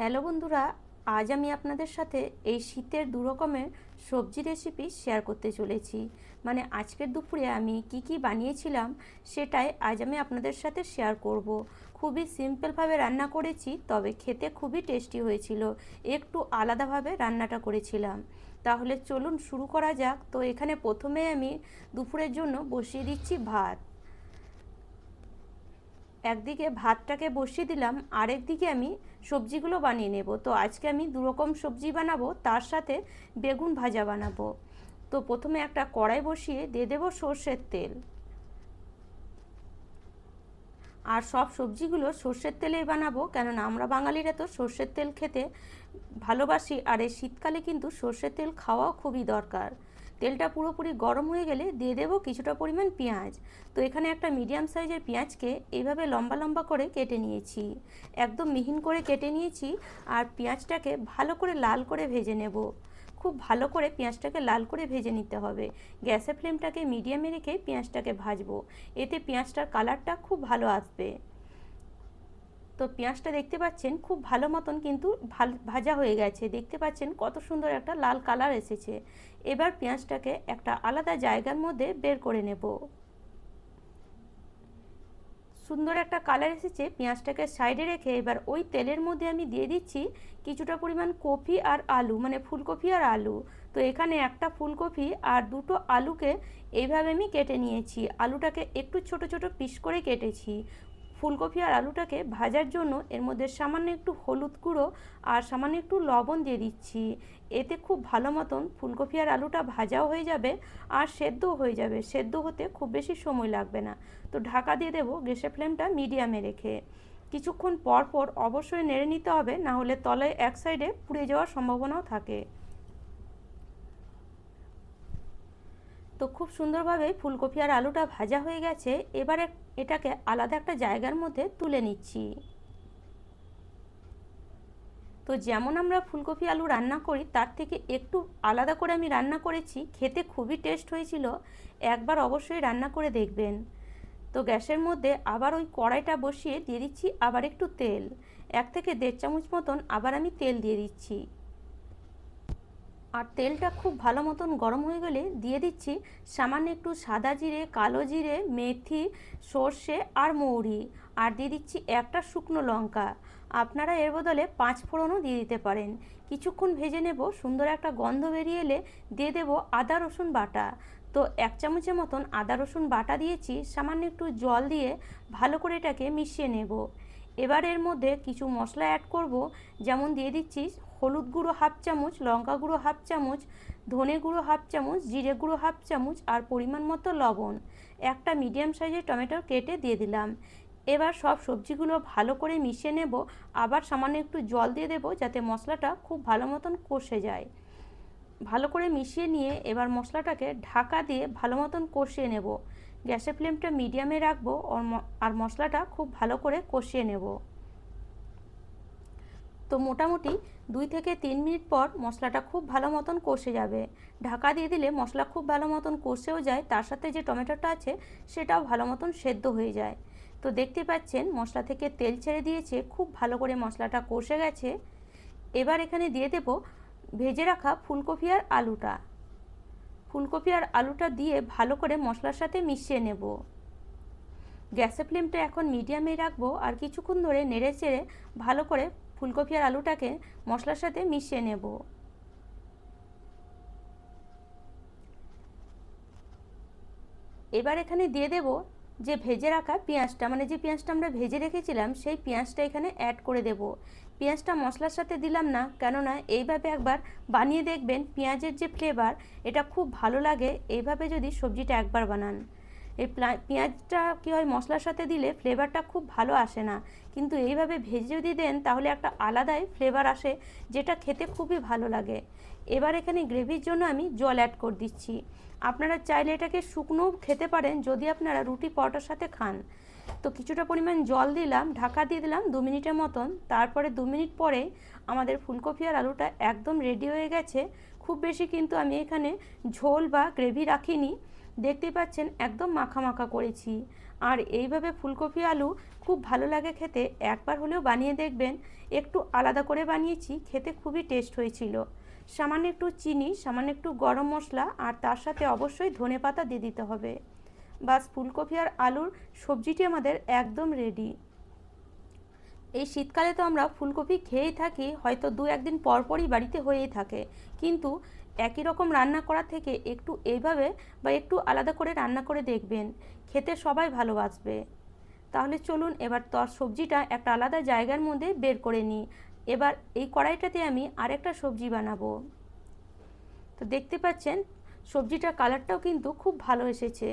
Hello বন্ধুরা, আজ আমি আপনাদের সাথে এই শীতের দু রকমের সবজি রেসিপি শেয়ার করতে চলেছি। মানে আজকের দুপুরে আমি কি কি বানিয়েছিলাম সেটাই আজ আমি আপনাদের সাথে শেয়ার করব। খুবই সিম্পলভাবে রান্না করেছি, তবে খেতে খুবই টেস্টি হয়েছিল। একটু আলাদাভাবে রান্নাটা করেছিলাম। তাহলে চলুন শুরু করা যাক। তো এখানে প্রথমে আমি দুপুরের জন্য বসিয়ে দিচ্ছি ভাত। একদিকে ভাতটাকে বসিয়ে দিলাম, আরেক দিকে আমি সবজিগুলো বানিয়ে নেব। তো আজকে আমি দু রকম সবজি বানাবো, তার সাথে বেগুন ভাজা বানাবো। তো প্রথমে একটা কড়াই বসিয়ে দিয়ে দেবো সর্ষের তেল। আর সব সবজিগুলো সর্ষের তেলেই বানাবো, কেননা আমরা বাঙালিরা তো সর্ষের তেল খেতে ভালোবাসি, আর এই শীতকালে কিন্তু সর্ষের তেল খাওয়াও খুবই দরকার। তেলটা পুরোপুরি গরম হয়ে গেলে দিয়ে দেবো কিছুটা পরিমাণ পেঁয়াজ। তো এখানে একটা মিডিয়াম সাইজের পেঁয়াজকে এইভাবে লম্বা লম্বা করে কেটে নিয়েছি। একদম মিহিন করে কেটে নিয়েছি আর পেঁয়াজটাকে ভালো করে লাল করে ভেজে নেব। খুব ভালো করে পেঁয়াজটাকে লাল করে ভেজে নিতে হবে। গ্যাসের ফ্লেমটাকে মিডিয়ামে রেখে পেঁয়াজটাকে ভাজবো। এতে পেঁয়াজটার কালারটা খুব ভালো আসবে। তো পেঁয়াজটা দেখতে পাচ্ছেন, খুব ভালো মতন কিন্তু ভালো, ভাজা হয়ে গেছে। দেখতে পাচ্ছেন কত সুন্দর একটা লাল কালার এসেছে। এবার পেঁয়াজটাকে একটা আলাদা জায়গার মধ্যে বের করে নেব। সুন্দর একটা কালার এসেছে, পেঁয়াজটাকে সাইডে রেখে এবার ওই তেলের মধ্যে আমি দিয়ে দিচ্ছি কিছুটা পরিমাণ কপি আর আলু মানে ফুলকপি আর আলু। তো এখানে একটা ফুলকপি আর দুটো আলুকে এইভাবে আমি কেটে নিয়েছি। আলুটাকে একটু ছোট ছোট পিস করে কেটেছি। ফুলকপি আর আলুটাকে ভাজার জন্য এর মধ্যে সামান্য একটু হলুদ গুঁড়ো আর সামান্য একটু লবণ দিয়ে দিচ্ছি। এতে খুব ভালো মতন ফুলকপি আর আলুটা ভাজাও হয়ে যাবে আর সেদ্ধও হয়ে যাবে। সেদ্ধ হতে খুব বেশি সময় লাগবে না। তো ঢাকা দিয়ে দেবো গ্যাসের ফ্লেমটা মিডিয়ামে রেখে। কিছুক্ষণ পর পর অবশ্যই নেড়ে নিতে হবে, না হলে তলায় এক সাইডে পুড়ে যাওয়ার সম্ভাবনাও থাকে। তো খুব সুন্দরভাবে ফুলকপি আর আলুটা ভাজা হয়ে গেছে। এবারে এটাকে আলাদা একটা জায়গার মধ্যে তুলে নিচ্ছি। তো যেমন আমরা ফুলকপি আলু রান্না করি, তার থেকে একটু আলাদা করে আমি রান্না করেছি, খেতে খুবই টেস্ট হয়েছিল, একবার অবশ্যই রান্না করে দেখবেন। তো গ্যাসের মধ্যে আবার ওই কড়াইটা বসিয়ে দিয়ে দিচ্ছি আবার একটু তেল, এক থেকে দেড় চামচ মতন আবার আমি তেল দিয়ে দিচ্ছি। আর তেলটা খুব ভালো মতন গরম হয়ে গেলে দিয়ে দিচ্ছি সামান্য একটু সাদা জিরে, কালো জিরে, মেথি, সর্ষে আর মৌরি। আর দিয়ে দিচ্ছি একটা শুকনো লঙ্কা। আপনারা এর বদলে পাঁচ ফোড়নও দিয়ে দিতে পারেন। কিছুক্ষণ ভেজে নেব, সুন্দর একটা গন্ধ বেরিয়ে এলে দিয়ে দেবো আদা, রসুন বাটা। তো এক চামচের মতন আদা, রসুন বাটা দিয়েছি, সামান্য একটু জল দিয়ে ভালো করে এটাকে মিশিয়ে নেব। এবার এর মধ্যে কিছু মশলা অ্যাড করব। যেমন দিয়ে দিচ্ছি হলুদ গুঁড়ো হাফ চামচ, লঙ্কা গুঁড়ো হাফ চামচ, ধনে গুঁড়ো হাফ চামচ, জিরে গুঁড়ো হাফ চামচ আর পরিমাণ মতো লবণ। একটা মিডিয়াম সাইজের টমেটো কেটে দিয়ে দিলাম। এবার সব সবজিগুলো ভালো করে মিশিয়ে নেব। আবার সামান্য একটু জল দিয়ে দেবো যাতে মশলাটা খুব ভালো মতন কষে যায়। ভালো করে মিশিয়ে নিয়ে এবার মশলাটাকে ঢাকা দিয়ে ভালো মতন কষিয়ে নেব। গ্যাসের ফ্লেমটা মিডিয়ামে রাখব আর মশলাটা খুব ভালো করে কষিয়ে নেব। তো মোটামুটি দুই থেকে তিন মিনিট পর মশলাটা খুব ভালো মতন কষে যাবে। ঢাকা দিয়ে দিলে মশলা খুব ভালো মতন কষেও যায়, তার সাথে যে টমেটোটা আছে সেটাও ভালো মতন সেদ্ধ হয়ে যায়। তো দেখতে পাচ্ছেন মশলা থেকে তেল ছেড়ে দিয়েছে, খুব ভালো করে মশলাটা কষে গেছে। এবার এখানে দিয়ে দেব ভেজে রাখা ফুলকপি আর আলুটা। ফুলকপি আর আলুটা দিয়ে ভালো করে মশলার সাথে মিশিয়ে নেব। গ্যাসের ফ্লেমটা এখন মিডিয়ামে রাখব আর কিছুক্ষণ ধরে নেড়ে চেড়ে ভালো করে ফুলকপি আর আলুটাকে মশলার সাথে মিশিয়ে নেব। এবার এখানে দিয়ে দেব যে ভেজে রাখা পেঁয়াজটা মানে যে পেঁয়াজটা আমরা ভেজে রেখেছিলাম, সেই পেঁয়াজটা এখানে অ্যাড করে দেব। পেঁয়াজটা মশলার সাথে দিলাম না, কেননা এইভাবে একবার বানিয়ে দেখবেন পেঁয়াজের যে ফ্লেভার এটা খুব ভালো লাগে। এইভাবে যদি সবজিটা একবার বানান। এই পেঁয়াজটা কী হয় মশলার সাথে দিলে ফ্লেভারটা খুব ভালো আসে না। কিন্তু এইভাবে ভেজে যদি দেন তাহলে একটা আলাদাই ফ্লেভার আসে, যেটা খেতে খুবই ভালো লাগে। এবার এখানে গ্রেভির জন্য আমি জল অ্যাড করে দিচ্ছি। আপনারা চাইলে এটাকে শুকনোও খেতে পারেন যদি আপনারা রুটি, পরোটার সাথে খান। তো কিছুটা পরিমাণ জল দিলাম, ঢাকা দিয়ে দিলাম দু মিনিটের মতন। তারপরে দু মিনিট পরে আমাদের ফুলকপি আর আলুটা একদম রেডি হয়ে গেছে। খুব বেশি কিন্তু আমি এখানে ঝোল বা গ্রেভি রাখিনি। দেখতেই পাচ্ছেন একদম মাখা মাখা করেছি। আর এইভাবে ফুলকপি আলু খুব ভালো লাগে খেতে, একবার হলেও বানিয়ে দেখবেন। একটু আলাদা করে বানিয়েছি, খেতে খুবই টেস্ট হয়েছিল। সামান্য একটু চিনি, সামান্য একটু গরম মশলা, আর তার সাথে অবশ্যই ধনে পাতা দিয়ে দিতে হবে। বাস ফুলকপি আর আলুর সবজিটি আমাদের একদম রেডি এই শীতকালে তো আমরা ফুলকপি খেয়েই থাকি, হয়তো দু একদিন পরপরই বাড়িতে হয়েই থাকে। কিন্তু একই রকম রান্না করা থেকে একটু এইভাবে বা একটু আলাদা করে রান্না করে দেখবেন, খেতে সবাই ভালোবাসবে। তাহলে চলুন এবার তর সবজিটা একটা আলাদা জায়গার মধ্যে বের করে নিই। এবার এই কড়াইটাতে আমি আরেকটা সবজি বানাবো। তো দেখতে পাচ্ছেন, সবজিটার কালারটাও কিন্তু খুব ভালো এসেছে।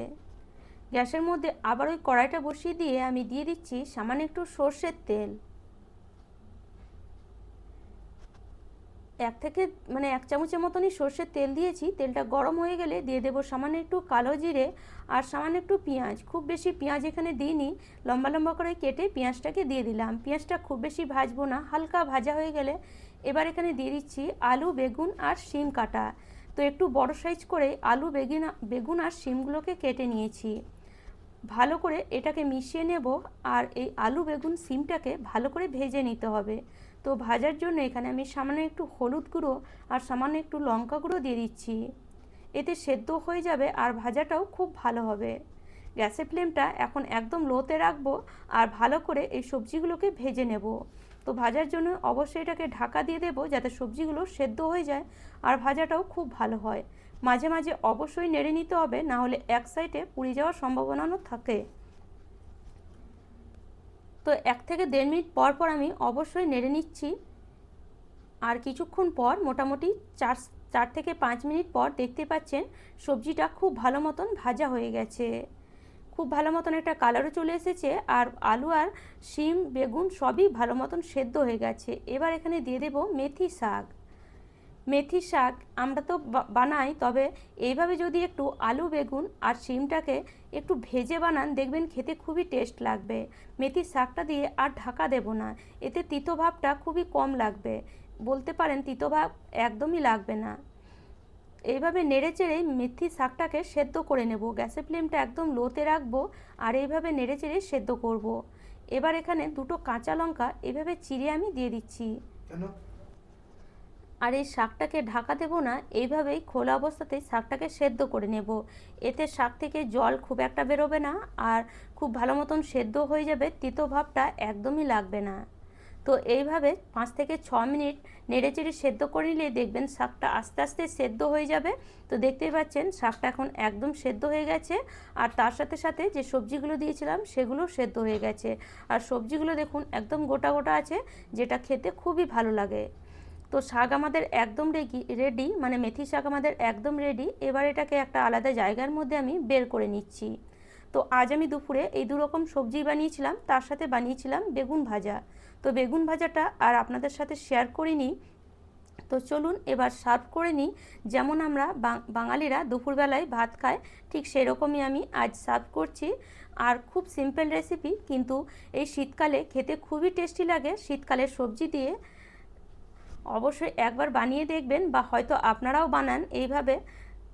গ্যাসের মধ্যে আবার ওই কড়াইটা বসিয়ে দিয়ে আমি দিয়ে দিচ্ছি সামান্য একটু সর্ষের তেল। এক থেকে মানে এক চামচের মতনই সর্ষের তেল দিয়েছি, তেলটা গরম হয়ে গেলে দিয়ে দেবো সামান্য একটু কালো জিরে আর সামান্য একটু পেঁয়াজ। খুব বেশি পেঁয়াজ এখানে দিইনি, লম্বা লম্বা করে কেটে পেঁয়াজটাকে দিয়ে দিলাম। পেঁয়াজটা খুব বেশি ভাজবো না, হালকা ভাজা হয়ে গেলে এবার এখানে দিয়ে দিচ্ছি আলু, বেগুন আর শিম কাটা। তো একটু বড় সাইজ করে আলু, বেগুন বেগুন আর শিমগুলোকে কেটে নিয়েছি। ভালো করে এটাকে মিশিয়ে নেব আর এই আলু বেগুন সিমটাকে ভালো করে ভেজে নিতে হবে। তো ভাজার জন্য এখানে আমি সামান্য একটু হলুদ গুঁড়ো আর সামান্য একটু লঙ্কা গুঁড়ো দিয়ে দিচ্ছি। এতে সেদ্ধ হয়ে যাবে আর ভাজাটাও খুব ভালো হবে। গ্যাসের ফ্লেমটা এখন একদম লোতে রাখব আর ভালো করে এই সবজিগুলোকে ভেজে নেব। তো ভাজার জন্য অবশ্যই এটাকে ঢাকা দিয়ে দেবো যাতে সবজিগুলো সেদ্ধ হয়ে যায় আর ভাজাটাও খুব ভালো হয়। মাঝে মাঝে অবশ্যই নেড়ে নিতে হবে, না হলে এক সাইডে পুড়ে যাওয়ার সম্ভাবনাও থাকে। তো এক থেকে দেড় মিনিট পর পর আমি অবশ্যই নেড়ে নিচ্ছি। আর কিছুক্ষণ পর মোটামুটি চার চার থেকে পাঁচ মিনিট পর দেখতে পাচ্ছেন সবজিটা খুব ভালো মতন ভাজা হয়ে গেছে। খুব ভালো মতন একটা কালারও চলে এসেছে, আর আলু আর শিম, বেগুন সবই ভালো মতন সেদ্ধ হয়ে গেছে। এবার এখানে দিয়ে দেব মেথি শাক। মেথি শাক আমরা তো বানাই, তবে এইভাবে যদি একটু আলু, বেগুন আর শিমটাকে একটু ভেজে বানান, দেখবেন খেতে খুবই টেস্ট লাগবে। মেথি শাকটা দিয়ে আর ঢাকা দেব না, এতে তিতো ভাবটা খুবই কম লাগবে। বলতে পারেন তিতো ভাব একদমই লাগবে না। এইভাবে নেড়ে চেড়ে মেথি শাকটাকে সেদ্ধ করে নেব। গ্যাসের ফ্লেমটা একদম লোতে রাখব আর এইভাবে নেড়ে চেড়ে সেদ্ধ করব। এবার এখানে দুটো কাঁচা লঙ্কা এভাবে চিড়ে আমি দিয়ে দিচ্ছি। আর এই শাকটাকে ঢাকা দেবো না, এইভাবেই খোলা অবস্থাতেই শাকটাকে সেদ্ধ করে নেব। এতে শাক থেকে জল খুব একটা বেরোবে না আর খুব ভালো মতন সেদ্ধ হয়ে যাবে, তিতো ভাবটা একদমই লাগবে না। তো এইভাবে পাঁচ থেকে ছ মিনিট নেড়েচেড়ে সেদ্ধ করে নিলে দেখবেন শাকটা আস্তে আস্তে সেদ্ধ হয়ে যাবে। তো দেখতেই পাচ্ছেন, শাকটা এখন একদম সেদ্ধ হয়ে গেছে আর তার সাথে সাথে যে সবজিগুলো দিয়েছিলাম সেগুলো সেদ্ধ হয়ে গেছে। আর সবজিগুলো দেখুন একদম গোটা গোটা আছে, যেটা খেতে খুবই ভালো লাগে। তো শাক আমাদের একদম রেডি মানে মেথি শাক আমাদের একদম রেডি এবার এটাকে একটা আলাদা জায়গার মধ্যে আমি বের করে নিচ্ছি। তো আজ আমি দুপুরে এই দুরকম সবজি বানিয়েছিলাম, তার সাথে বানিয়েছিলাম বেগুন ভাজা। তো বেগুন ভাজাটা আর আপনাদের সাথে শেয়ার করিনি তো চলুন এবার সার্ভ করে নিই। যেমন আমরা বাঙালিরা দুপুরবেলায় ভাত খায়, ঠিক সেরকমই আমি আজ সার্ভ করছি। আর খুব সিম্পল রেসিপি কিন্তু এই শীতকালে খেতে খুবই টেস্টি লাগে। শীতকালের সবজি দিয়ে অবশ্যই একবার বানিয়ে দেখবেন বা হয়তো আপনারাও বানান এইভাবে।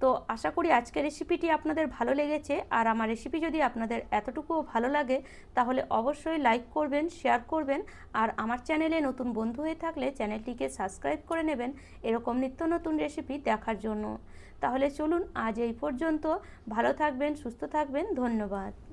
তো আশা করি আজকের রেসিপিটি আপনাদের ভালো লেগেছে। আর আমার রেসিপি যদি আপনাদের এতটুকুও ভালো লাগে, তাহলে অবশ্যই লাইক করবেন শেয়ার করবেন। আর আমার চ্যানেলে নতুন বন্ধু হয়ে থাকলে চ্যানেলটিকে সাবস্ক্রাইব করে নেবেন এরকম নিত্য নতুন রেসিপি দেখার জন্য। তাহলে চলুন আজ এই পর্যন্ত। ভালো থাকবেন, সুস্থ থাকবেন। ধন্যবাদ।